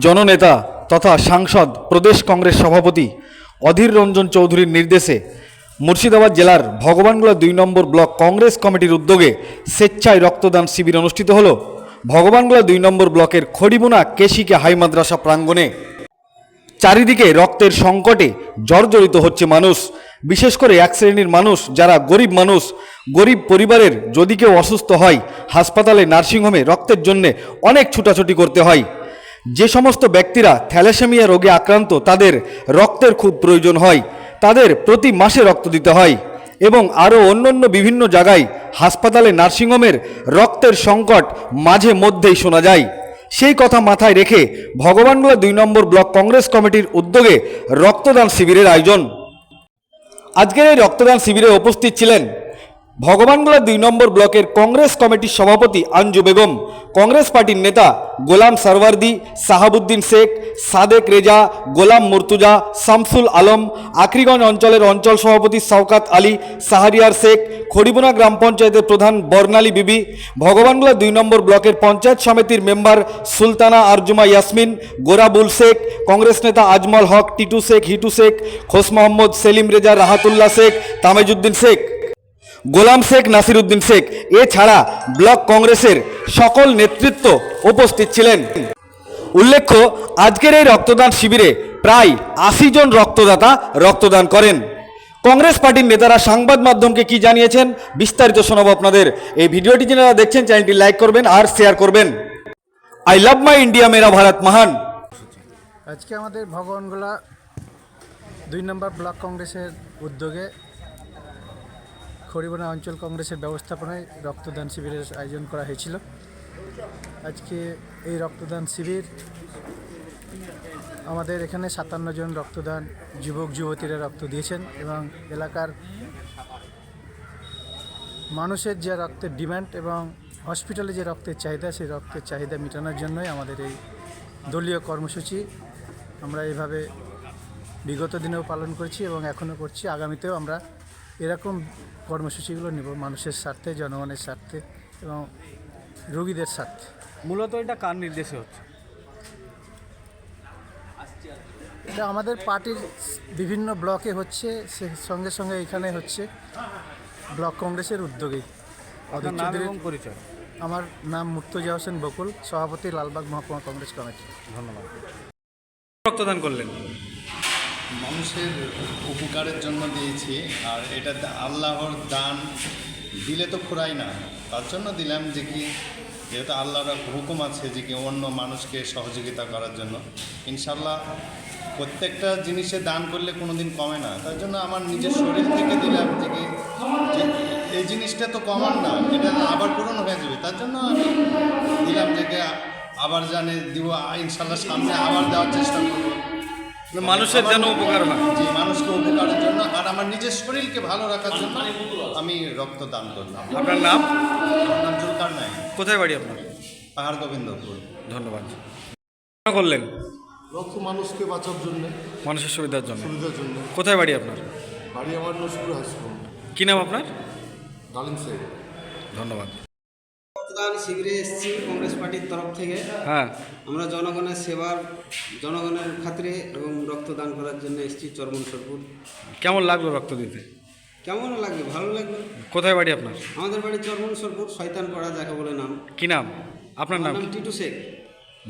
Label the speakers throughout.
Speaker 1: জননেতা তথা সাংসদ প্রদেশ কংগ্রেস সভাপতি অধীর রঞ্জন চৌধুরীর নির্দেশে মুর্শিদাবাদ জেলার ভগবানগোলা দুই নম্বর ব্লক কংগ্রেস কমিটির উদ্যোগে স্বেচ্ছায় রক্তদান শিবির অনুষ্ঠিত হল। ভগবানগোলা দুই নম্বর ব্লকের খড়িমুনা কেশিকে হাই মাদ্রাসা প্রাঙ্গণে। চারিদিকে রক্তের সংকটে জর্জরিত হচ্ছে মানুষ। বিশেষ করে এক শ্রেণির মানুষ যারা গরিব মানুষ, গরিব পরিবারের যদি কেউ অসুস্থ হয়, হাসপাতালে, নার্সিংহোমে রক্তের জন্যে অনেক ছুটাছুটি করতে হয়। যে সমস্ত ব্যক্তিরা থ্যালাসেমিয়া রোগে আক্রান্ত, তাদের রক্তের খুব প্রয়োজন হয়। তাদের প্রতি মাসে রক্ত দিতে হয় এবং আরও অন্যান্য বিভিন্ন জায়গায় হাসপাতালে নার্সিংহোমের রক্তের সংকট মাঝে মধ্যেই শোনা যায়। সেই কথা মাথায় রেখে ভগবানগোলা দুই নম্বর ব্লক কংগ্রেস কমিটির উদ্যোগে রক্তদান শিবিরের আয়োজন। আজকের এই রক্তদান শিবিরে উপস্থিত ছিলেন ভগবানগোলা দুই নম্বর ব্লকের কংগ্রেস কমিটির সভাপতি আঞ্জু বেগম, কংগ্রেস পার্টির নেতা গোলাম সরওয়ার্দি, সাহাবুদ্দিন শেখ, সাদেক রেজা, গোলাম মুর্তুজা, শামসুল আলম, আখরিগঞ্জ অঞ্চলের অঞ্চল সভাপতি শওকাত আলী, সাহারিয়ার শেখ, খড়িবোনা গ্রাম পঞ্চায়েতের প্রধান বর্ণালী বিবি, ভগবানগোলা দুই নম্বর ব্লকের পঞ্চায়েত সমিতির মেম্বার সুলতানা আরজুমা ইয়াসমিন, গোরাবুল শেখ, কংগ্রেস নেতা আজমল হক, টিটু শেখ, হিটু শেখ খোস মোহাম্মদ, সেলিম রেজা, রাহাতুল্লাহ শেখ তামেজুদ্দিন শেখ। গোলাম শেখ নাসিরুদ্দিন শেখ, এছাড়া ব্লক কংগ্রেসের সকল নেতৃত্ব উপস্থিত ছিলেন। উল্লেখ্য, আজকের এই রক্তদান শিবিরে প্রায় আশি জন রক্তদাতা রক্তদান করেন। কংগ্রেস পার্টির নেতারা সংবাদ মাধ্যমকে কি জানিয়েছেন বিস্তারিত শোনাবো আপনাদের। এই ভিডিওটি যারা দেখছেন, চ্যানেলটি লাইক করবেন আর শেয়ার করবেন। আই লাভ মাই ইন্ডিয়া, মেরা ভারত মহান।
Speaker 2: আজকে আমাদের ভগবানগোলা দুই নম্বর ব্লক কংগ্রেসের উদ্যোগে খড়িবানা অঞ্চল কংগ্রেসের ব্যবস্থাপনায় রক্তদান শিবিরের আয়োজন করা হয়েছিল। আজকে এই রক্তদান শিবির, আমাদের এখানে সাতান্ন জন রক্তদান যুবক, যুবতীরা রক্ত দিয়েছেন এবং এলাকার মানুষের যে রক্তের ডিমান্ড এবং হসপিটালে যে রক্তের চাহিদা, সেই রক্তের চাহিদা মেটানোর জন্যই আমাদের এই দলীয় কর্মসূচি আমরা এইভাবে বিগত দিনেও পালন করছি এবং এখনও করছি। আগামীতেও আমরা এরকম কর্মসূচিগুলো নেব মানুষের স্বার্থে জনগণের স্বার্থে এবং রোগীদের স্বার্থে।
Speaker 1: মূলত এটা কার নির্দেশে হচ্ছে?
Speaker 2: এটা আমাদের পার্টির বিভিন্ন ব্লকে হচ্ছে সে সঙ্গে সঙ্গে এখানে হচ্ছে ব্লক কংগ্রেসের উদ্যোগেই
Speaker 1: এবং পরিচয়?
Speaker 2: আমার নাম মুর্তজা হোসেন বকুল সভাপতি লালবাগ মহকুমা কংগ্রেস কমিটি।
Speaker 1: ধন্যবাদ। রক্তদান করলেন।
Speaker 3: মানুষের উপকারের জন্য দিয়েছি, আর এটা আল্লাহর দান দিলে তো ফুরাই না। তার জন্য দিলাম যে কি, যেহেতু আল্লাহর হুকুম আছে যে কি অন্য মানুষকে সহযোগিতা করার জন্য ইনশাল্লাহ প্রত্যেকটা জিনিসে দান করলে কোনো দিন কমে না। তার জন্য আমার নিজের শরীর থেকে দিলাম যে কি এই জিনিসটা তো কমান না, এটা আবার পূরণ হয়ে যাবে। তার জন্য আমি দিলাম যে আবার জানে দিব ইনশাল্লাহ সামনে আবার দেওয়ার চেষ্টা করব।
Speaker 1: মানুষের যেন উপকার হয়।
Speaker 3: যে মানুষকে উপকারের জন্য। আর আমার নিজের শরীরকে ভালো রাখার জন্য আমি রক্ত দান করলাম।
Speaker 1: আপনার নাম?
Speaker 3: নাম জুলকার নাই
Speaker 1: কোথায় বাড়ি আপনার?
Speaker 3: পাহাড় গোবিন্দপুর।
Speaker 1: ধন্যবাদ। করলেন?
Speaker 4: রক্ত মানুষকে বাঁচার জন্য।
Speaker 1: মানুষের সুবিধার জন্য।
Speaker 4: সুবিধার জন্য।
Speaker 1: কোথায় বাড়ি আপনার?
Speaker 4: বাড়ি আমার নসিপুর হাইস্কুল
Speaker 1: কি নাম আপনার?
Speaker 4: ডালিম সাহেব।
Speaker 1: ধন্যবাদ।
Speaker 5: রক্তদান শিবিরে এসেছি কংগ্রেস পার্টির তরফ থেকে।
Speaker 1: হ্যাঁ।
Speaker 5: আমরা জনগণের সেবার জনগণের খাতিরে এবং রক্তদান করার জন্য এসেছি চরমন সরপুর
Speaker 1: কেমন লাগল রক্ত দিতে?
Speaker 5: কেমন লাগবে ভালো লাগবে
Speaker 1: কোথায় বাড়ি আপনার?
Speaker 5: আমাদের বাড়ি চরমন সরপুর শয়তান পাড়া যাকে বলে নাম।
Speaker 1: কি নাম? আপনার নাম?
Speaker 5: টিটু শেখ।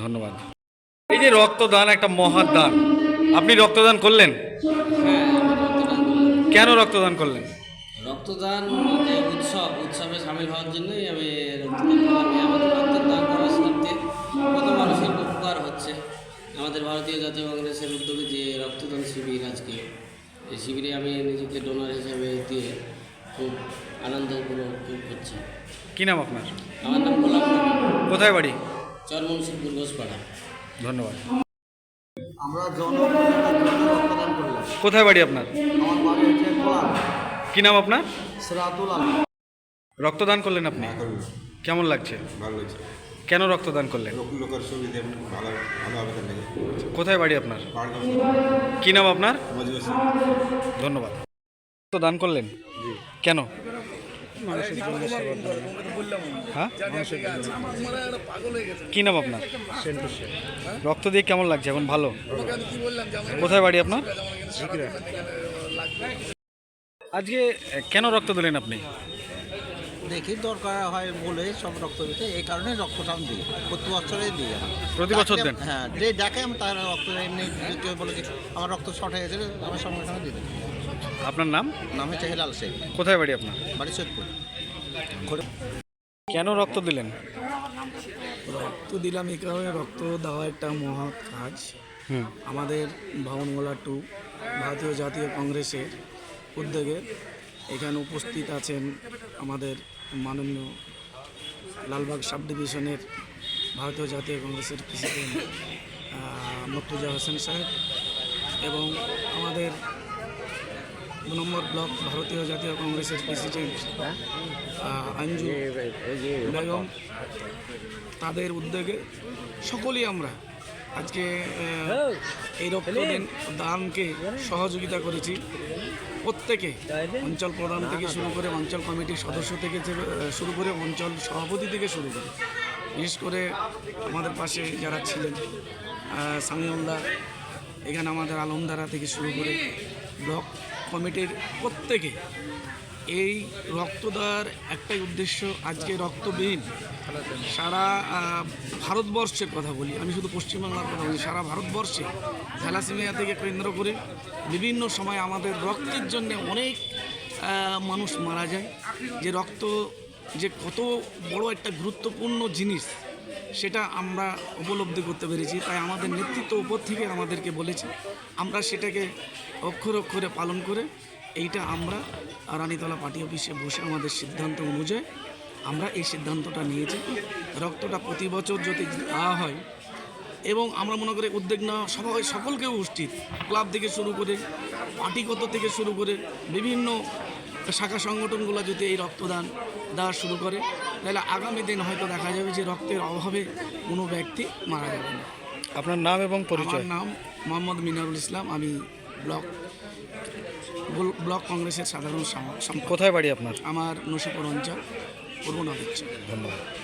Speaker 1: ধন্যবাদ। এই যে রক্তদান একটা মহাদান আপনি রক্তদান করলেন?
Speaker 6: হ্যাঁ
Speaker 1: কেন রক্তদান করলেন?
Speaker 6: রক্তদান উৎসব উৎসবে সামিল হওয়ার জন্যই আমি ভারতীয় জাতীয় কংগ্রেসের উদ্যোগে যে রক্তদান শিবির আজকে এই শিবিরে আমি নিজেকে ডোনার হিসাবে দিয়ে খুব আনন্দ উপভোগ করছি।
Speaker 1: কী নাম আপনার?
Speaker 6: আমার নাম নবী
Speaker 1: কোথায় বাড়ি?
Speaker 6: চরমনসিংপুর ঘোষপাড়া।
Speaker 1: ধন্যবাদ।
Speaker 7: আমরা রক্তদান করলাম।
Speaker 1: কোথায় বাড়ি আপনার?
Speaker 7: আমার বাড়ি হচ্ছে
Speaker 1: কি নাম আপনার?
Speaker 7: সিরাতুল আলম।
Speaker 1: রক্তদান করলেন আপনি? কেমন লাগছে?
Speaker 8: ভালো লাগছে।
Speaker 1: কেন রক্তদান করলেন?
Speaker 8: লোকের সুবিধা ভালো ভালো লাগে
Speaker 1: কোথায় বাড়ি আপনার? কি নাম আপনার? ধন্যবাদ। রক্তদান করলেন? কেন? হ্যাঁ? কি নাম আপনার? রক্ত দিয়ে কেমন লাগছে? এখন ভালো? কোথায় বাড়ি আপনার? আজকে কেন রক্ত দিলেন আপনি?
Speaker 7: দেখি দরকার হয় বলে সব রক্ত দিতে এই কারণে রক্তটা আমি দিই। প্রতি বছরে দিই
Speaker 1: প্রতি বছর দেন?
Speaker 7: হ্যাঁ যে দেখে আমি তার রক্ত এমনি কেউ বলে কি আমার রক্ত শর্ট হয়ে গেছে আমার সঙ্গে সঙ্গে দিয়ে দিই
Speaker 1: আপনার নাম?
Speaker 7: নাম হচ্ছে হেলাল শেখ।
Speaker 1: কোথায় বাড়ি আপনার?
Speaker 7: বাড়ি সৈয়দপুর।
Speaker 1: কেন রক্ত দিলেন?
Speaker 2: রক্ত দিলাম এই কারণে রক্ত দেওয়া একটা মহৎ কাজ।
Speaker 1: হুম।
Speaker 2: আমাদের ভাবনগোলা টু ভারতীয় জাতীয় কংগ্রেসের উদ্যোগে এখানে উপস্থিত আছেন আমাদের মাননীয় লালবাগ সাব ডিভিশনের ভারতীয় জাতীয় কংগ্রেসের প্রেসিডেন্ট মর্তুজা হোসেন সাহেব এবং আমাদের দু নম্বর ব্লক ভারতীয় জাতীয় কংগ্রেসের প্রেসিডেন্ট আঞ্জু বেগম তাদের উদ্যোগে সকলেই আমরা আজকে আহ, এই রক্তদান দানকে সহযোগিতা করেছি। প্রত্যেকে অঞ্চল প্রধান থেকে শুরু করে অঞ্চল কমিটির সদস্য থেকে শুরু করে অঞ্চল সভাপতি থেকে শুরু করে বিশেষ করে আমাদের পাশে যারা ছিলেন আহ, সামিউল্লাহ এখানে আমাদের আলমদারা থেকে শুরু করে ব্লক কমিটির প্রত্যেকে এই রক্তদার একটাই উদ্দেশ্য আজকে রক্তবিহীন। সারা ভারতবর্ষের কথা বলি। আমি শুধু পশ্চিমবাংলার কথা বলি, সারা ভারতবর্ষে থ্যালাসেমিয়া থেকে কেন্দ্র করে বিভিন্ন সময় আমাদের রক্তের জন্য অনেক মানুষ মারা যায়। যে রক্ত যে কত বড় একটা গুরুত্বপূর্ণ জিনিস, সেটা আমরা উপলব্ধি করতে পেরেছি। তাই আমাদের নেতৃত্ব উপর থেকে আমাদেরকে বলেছে, আমরা সেটাকে অক্ষর অক্ষরে পালন করে এইটা আমরা রানীতলা পার্টি অফিসে বসে আমাদের সিদ্ধান্ত অনুযায়ী আমরা এই সিদ্ধান্তটা নিয়েছি। রক্তটা প্রতি বছর যদি দেওয়া হয় এবং আমরা মনে করি উদ্যোগ নেওয়া সবাই সকলকে উচিত। ক্লাব থেকে শুরু করে পার্টিগত থেকে শুরু করে বিভিন্ন শাখা সংগঠনগুলো যদি এই রক্তদান দেওয়া শুরু করে তাহলে আগামী দিন হয়তো দেখা যাবে যে রক্তের অভাবে কোনো ব্যক্তি মারা যাবে না।
Speaker 1: আপনার নাম এবং পরিচয়?
Speaker 2: নাম মোহাম্মদ মিনারুল ইসলাম আমি ব্লক বল- ব্লক কংগ্রেসের সাধারণ সম্পাদক।
Speaker 1: কোথায় বাড়ি আপনার?
Speaker 2: আমার নসিপুর অঞ্চল পূর্ব নদীর।
Speaker 1: ধন্যবাদ।